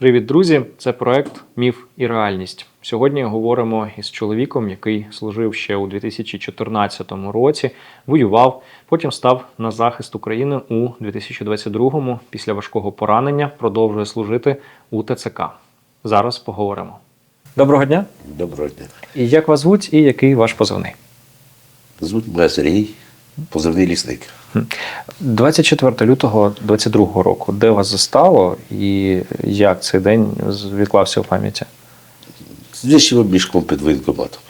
Привіт, друзі! Це проект Міф і реальність. Сьогодні говоримо із чоловіком, який служив ще у 2014 році, воював, потім став на захист України у 2022-му. Після важкого поранення продовжує служити у ТЦК. Зараз поговоримо. Доброго дня! Доброго дня. І як вас звуть, і який ваш позивний? Звуть мене Сергій, позивний лісник. 24 лютого 22 року. Де вас застало і як цей день відклався у пам'яті? З мішком під воєнкоматом.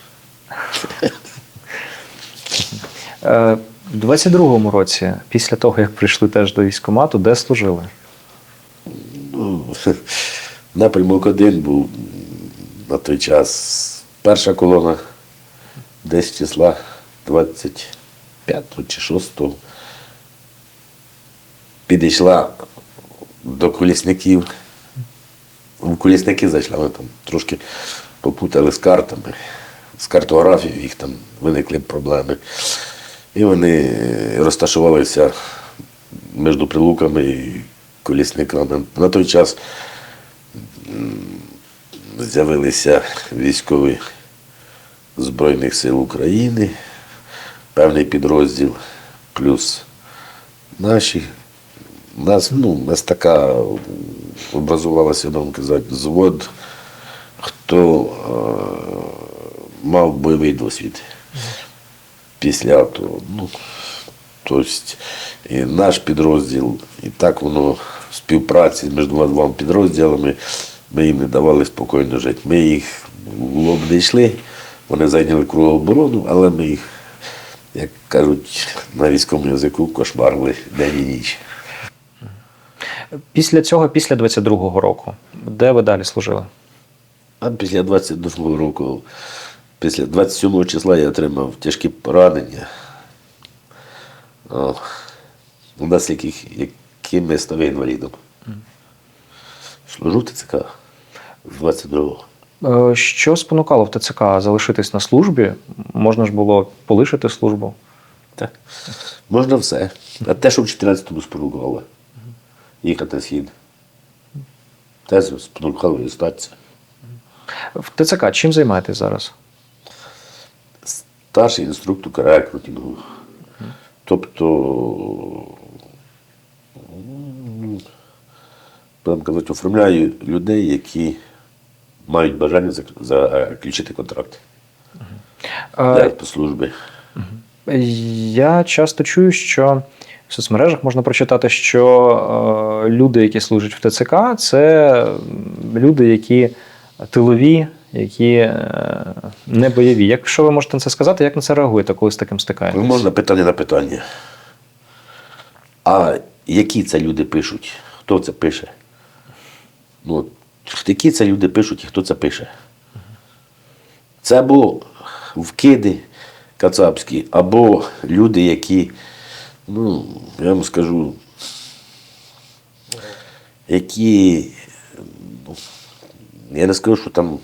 Е, У 22-му році, після того, як прийшли теж до військкомату, де служили? Ну, напрямок один був на той час. Перша колона десь числа 25 чи 6 підійшла до колісників. В колісники зайшла, ми там трошки попутали з картами, з картографією, їх там виникли проблеми. І вони розташувалися між прилуками і колісниками. На той час з'явилися військові Збройних сил України, певний підрозділ, плюс наші. У нас, ну, у нас така образувалася, будемо казати, звод, хто е, мав бойовий досвід після АТО. Ну, тобто, і наш підрозділ, і так воно в співпраці між двома двома підрозділами, ми їм не давали спокійно жити. Ми їх в лоб не йшли, вони зайняли кругооборону, але ми їх, як кажуть, на військовому язику кошмарили день і ніч. Після цього, після 22-го року, де ви далі служили? А після 22-го року, після 27-го числа я отримав тяжкі поранення. О, у нас яких, яким я став інвалідом. Служу в ТЦК з 22-го. Е, Що спонукало в ТЦК залишитись на службі? Можна ж було полишити службу. Так. Можна все. А те, що в 14-му спонукало. Їхати схід. Те спонукало і статися. В ТЦК чим займаєтесь зараз? старший інструктор рекрутингу. Тобто, будемо казати, оформляю людей, які мають бажання заключити контракт Е, для по службі. Я часто чую, що в соцмережах можна прочитати, що е, люди, які служать в ТЦК, це люди, які тилові, які е, не бойові. Якщо ви можете на це сказати, як на це реагуєте, коли з таким Ну, стикаєтесь? Можна питання на питання. А які це люди пишуть? Хто це пише? Ну, які це люди пишуть і хто це пише? Це або вкиди кацапські, або люди, які, ну, я вам скажу, які, ну, я не скажу, що там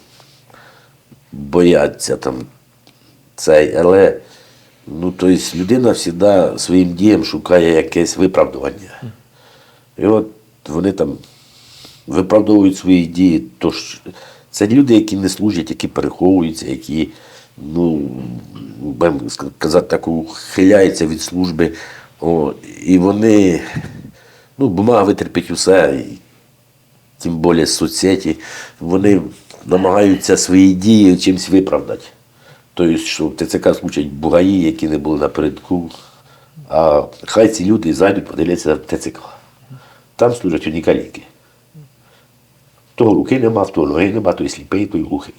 бояться там цей, але ну, то есть людина завжди своїм діям шукає якесь виправдування. І от вони там виправдовують свої дії. Тож це люди, які не служать, які переховуються, які, ну, будемо казати, так, ухиляються від служби. О, і вони, ну, бумага витерпить усе. І, тим більше соцсеті, вони намагаються свої дії чимось виправдати. Тобто, що в ТЦК служать бугаї, які не були напередку, а хай ці люди зайдуть, подивляться в ТЦК. Там служать унікаліки. Того руки нема, того ноги нема, той сліпий, той глухий.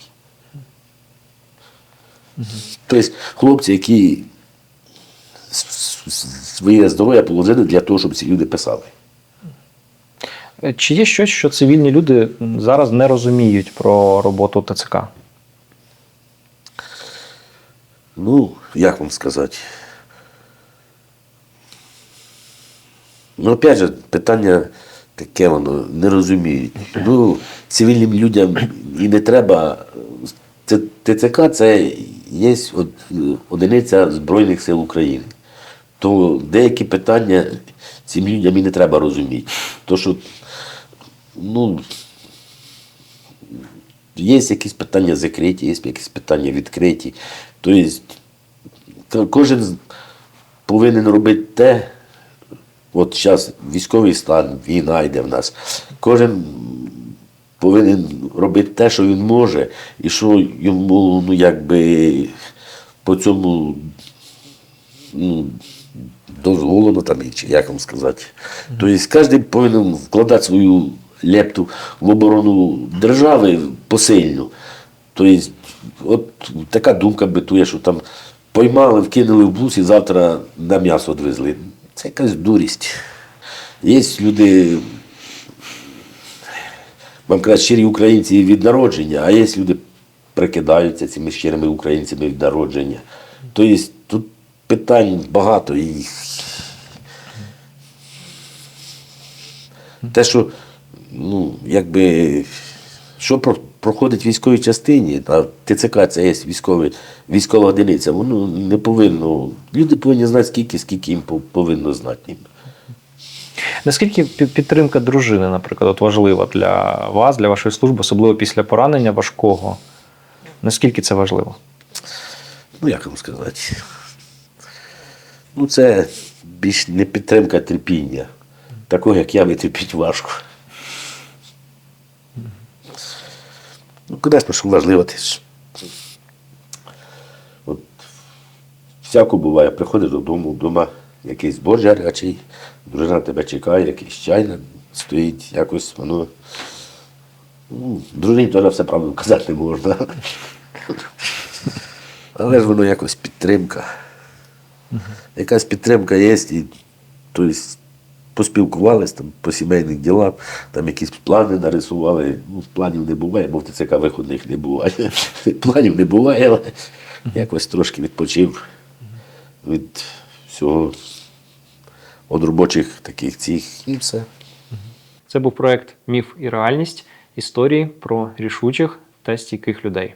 Тобто хлопці, які своє здоров'я положили для того, щоб ці люди писали. Чи є щось, що цивільні люди зараз не розуміють про роботу ТЦК? Ну, як вам сказати? Ну, опять же, питання таке воно не розуміють. Ну, цивільним людям і не треба. ТЦК це є од- одиниця Збройних сил України. То деякі питання цим людям і не треба розуміти. То, що, ну, є якісь питання закриті, є якісь питання відкриті. Тобто кожен повинен робити те, от зараз військовий стан, війна йде в нас. Кожен повинен робити те, що він може, і що йому ну, якби по цьому ну, дозволено там, чи як вам сказати. Тобто кожен повинен вкладати свою лепту в оборону держави посильну. Тобто, от така думка битує, що там поймали, вкинули в бус і завтра на м'ясо відвезли. Це якась дурість. Є люди, вам кажуть, щирі українці від народження, а є люди прикидаються цими щирими українцями від народження. Тобто тут питань багато. І... Те, що ну, якби, що про- проходить в військовій частині, а ТЦК це є військовий, військова одиниця, воно не повинно. Люди повинні знати, скільки, скільки їм повинно знати. Наскільки підтримка дружини, наприклад, от важлива для вас, для вашої служби, особливо після поранення важкого? Наскільки це важливо? Ну, як вам сказати? Ну, це більш не підтримка а терпіння. Такого, як я, витерпіть важко. Ну, звісно, що важливо. От, всяко буває, приходиш додому, вдома якийсь борщ гарячий, дружина тебе чекає, якийсь чай стоїть, якось воно. Ну, дружині теж все правду казати не можна. Але ж воно якось підтримка. Якась підтримка є, і тобто, поспілкувалися там, по сімейних ділах, там якісь плани нарисували. Ну, планів не буває, бо в ТЦК виходних не буває. Планів не буває, але якось трошки відпочив від всього від робочих таких цих і все. Це був проект Міф і реальність історії про рішучих та стійких людей.